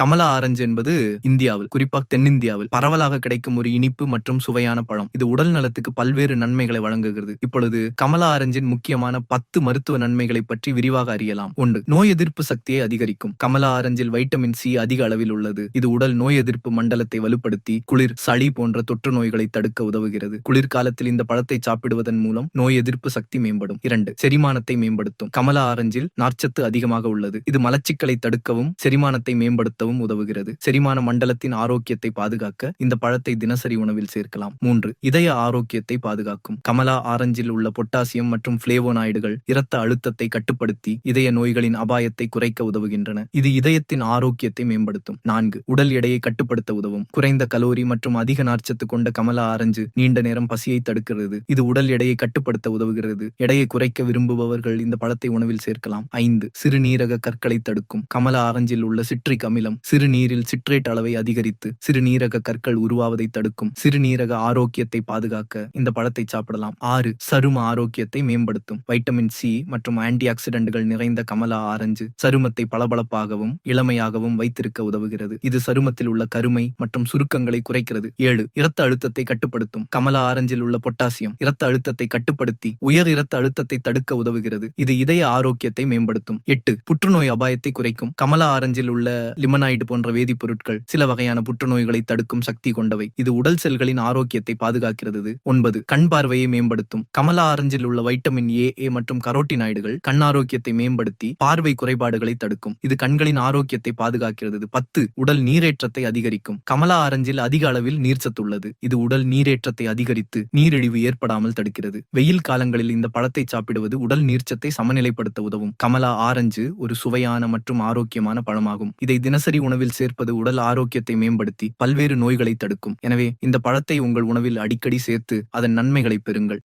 Kamala orange என்பது இந்தியாவில் குறிப்பாக தென்னிந்தியாவில் பரவலாக கிடைக்கும் ஒரு இனிப்பு மற்றும் சுவையான பழம். இது உடல் நலத்துக்கு பல்வேறு நன்மைகளை வழங்குகிறது. இப்பொழுது கமலா ஆரஞ்சின் முக்கியமான பத்து மருத்துவ நன்மைகளை பற்றி விரிவாக அறியலாம். ஒன்று நோய் எதிர்ப்பு சக்தியை அதிகரிக்கும். கமலா ஆரஞ்சில் வைட்டமின் சி அதிக அளவில் உள்ளது. இது உடல் நோய் எதிர்ப்பு மண்டலத்தை வலுப்படுத்தி குளிர் சளி போன்ற தொற்று நோய்களை தடுக்க உதவுகிறது. குளிர்காலத்தில் இந்த பழத்தை சாப்பிடுவதன் மூலம் நோய் எதிர்ப்பு சக்தி மேம்படும். இரண்டு செரிமானத்தை மேம்படுத்தும். கமலா ஆரஞ்சில் நார்ச்சத்து அதிகமாக உள்ளது. இது மலச்சிக்கலை தடுக்கவும் செரிமானத்தை மேம்படுத்தவும் உதவுகிறது. செரிமான மண்டலத்தின் ஆரோக்கியத்தை பாதுகாக்க இந்த பழத்தை தினசரி உணவில் சேர்க்கலாம். மூன்று இதய ஆரோக்கியத்தை பாதுகாக்கும். கமலா ஆரஞ்சில் உள்ள பொட்டாசியம் மற்றும் பிளேவோனாய்டுகள் இரத்த அழுத்தத்தை கட்டுப்படுத்தி இதய நோய்களின் அபாயத்தை குறைக்க உதவுகின்றன. இது இதயத்தின் ஆரோக்கியத்தை மேம்படுத்தும். நான்கு உடல் எடையை கட்டுப்படுத்த உதவும். குறைந்த கலோரி மற்றும் அதிக நார்ச்சத்து கொண்ட கமலா ஆரஞ்சு நீண்ட நேரம் பசியை தடுக்கிறது. இது உடல் எடையை கட்டுப்படுத்த உதவுகிறது. எடையை குறைக்க விரும்புபவர்கள் இந்த பழத்தை உணவில் சேர்க்கலாம். ஐந்து சிறுநீரக கற்களை தடுக்கும். கமலா ஆரஞ்சில் உள்ள சிட்ரிக் அமிலம் சிறுநீரில் சிட்ரேட் அளவை அதிகரித்து சிறுநீரக கற்கள் உருவாவதை தடுக்கும். சிறுநீரக ஆரோக்கியத்தை பாதுகாக்க இந்த பழத்தை சாப்பிடலாம். ஆறு சரும ஆரோக்கியத்தை மேம்படுத்தும். வைட்டமின் சி மற்றும் ஆன்டி ஆக்சிடென்ட்கள் நிறைந்த கமலா ஆரஞ்சு சருமத்தை பளபளப்பாகவும் இளமையாகவும் வைத்திருக்க உதவுகிறது. இது சருமத்தில் உள்ள கருமை மற்றும் சுருக்கங்களை குறைக்கிறது. ஏழு இரத்த அழுத்தத்தை கட்டுப்படுத்தும். கமலா ஆரஞ்சில் உள்ள பொட்டாசியம் இரத்த அழுத்தத்தை கட்டுப்படுத்தி உயர் இரத்த அழுத்தத்தை தடுக்க உதவுகிறது. இது இதய ஆரோக்கியத்தை மேம்படுத்தும். எட்டு புற்றுநோய் அபாயத்தை குறைக்கும். கமலா ஆரஞ்சில் உள்ள லிமனாய்டு போன்ற வேதிப்பொருட்கள் சில வகையான புற்றுநோய்களை தடுக்கும் சக்தி கொண்டவை. இது உடல் செல்களின் ஆரோக்கியத்தை பாதுகாக்கிறது ஒன்பது கண் பார்வையை மேம்படுத்தும். கமலா ஆரஞ்சில் உள்ள வைட்டமின் ஏ ஏ மற்றும் கரோட்டினாய்டுகள் கண் ஆரோக்கியத்தை மேம்படுத்தி பார்வை குறைபாடுகளை தடுக்கும். இது கண்களின் ஆரோக்கியத்தை பாதுகாக்கிறது பத்து உடல் நீரேற்றத்தை அதிகரிக்கும். கமலா ஆரஞ்சில் அதிக அளவில் நீர்ச்சத்து உள்ளது. இது உடல் நீரேற்றத்தை அதிகரித்து நீரிழிவு ஏற்படாமல் தடுக்கிறது. வெயில் காலங்களில் இந்த பழத்தை சாப்பிடுவது உடல் நீர்ச்சத்தை சமநிலைப்படுத்த உதவும். கமலா ஆரஞ்சு ஒரு சுவையான மற்றும் ஆரோக்கியமான பழமாகும். இதை தினசரி தினசரி உணவில் சேர்ப்பது உடல் ஆரோக்கியத்தை மேம்படுத்தி பல்வேறு நோய்களை தடுக்கும். எனவே இந்த பழத்தை உங்கள் உணவில் அடிக்கடி சேர்த்து அதன் நன்மைகளை பெறுங்கள்.